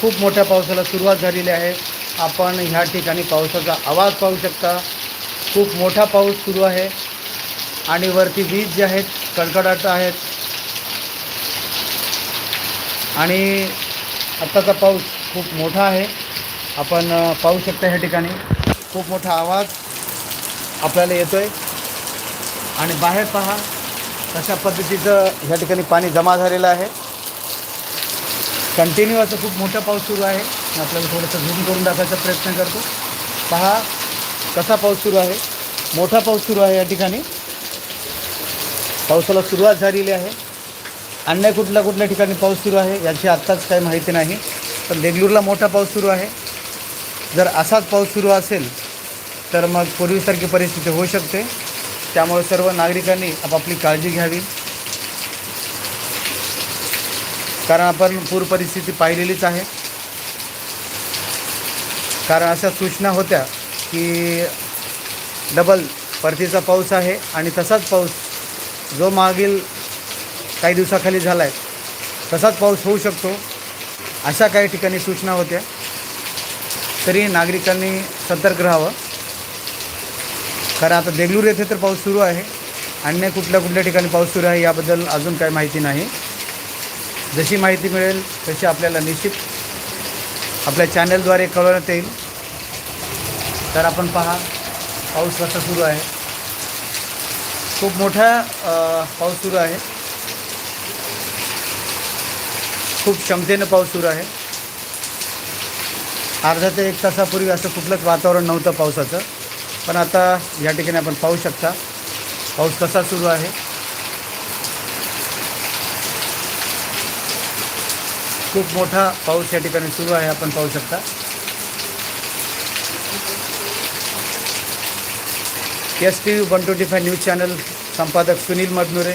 खूप मोठ्या पावसाला सुरुवात झालेली आहे. आपण ह्या ठिकाणी पावसाचा आवाज पाहू शकता. खूप मोठा पाऊस सुरू आहे. आणि वरती वीज जे आहेत कडकडाट आहेत. आणि आत्ताचा पाऊस खूप मोठा आहे. आपण पाहू शकता ह्या ठिकाणी. खूप मोठा आवाज आपल्याला येतो आहे आणि बाहेर पहा कशा पद्धतीचं ह्या ठिकाणी पाणी जमा झालेलं आहे. कंटिन्यू असं खूप मोठा पाऊस सुरू आहे. मी आपल्याला थोडंसं झूम करून दाखवायचा प्रयत्न करतो. पहा कसा पाऊस सुरू आहे. मोठा पाऊस सुरू आहे या ठिकाणी. पावसाला सुरुवात झालेली आहे. अन्य कुठल्या कुठल्या ठिकाणी पाऊस सुरू आहे याची आत्ताच काही माहिती नाही. पण देगलूरला मोठा पाऊस सुरू आहे. जर असाच पाऊस सुरू असेल तर मग पूर्वीसारखी परिस्थिती होऊ शकते. त्यामुळे सर्व नागरिकांनी आपापली काळजी घ्यावी. कारण आपण पूर परिस्थिती पाहिलेलीच आहे. कारण अशा सूचना होत्या की डबल परतीचा पाऊस आहे आणि तसाच पाऊस जो मागील काही दिवसाखाली झाला आहे तसाच पाऊस होऊ शकतो अशा काही ठिकाणी सूचना होत्या. तरी नागरिकांनी सतर्क राहावं. कारण आता देगलूर येथे तर पाऊस सुरू आहे. अन्य कुठल्या कुठल्या ठिकाणी पाऊस सुरू आहे याबद्दल अजून काही माहिती नाही. जशी माहिती मिळेल तशी आपल्याला निश्चित आपल्या चॅनलद्वारे कळवण्यात येईल. तर आपण पहा पाऊस कसा सुरू आहे. खूप मोठा पाऊस सुरू आहे. खूप क्षमतेनं पाऊस सुरू आहे. अर्धा ते एक तासापूर्वी असं कुठलंच वातावरण नव्हतं पावसाचं. पण आता या ठिकाणी आपण पाहू शकता पाऊस कसा सुरू आहे. खूप मोटा पाउस ये सुरू है अपन पाहू शकता. S T V one twenty five news channel संपादक सुनील मदनुरे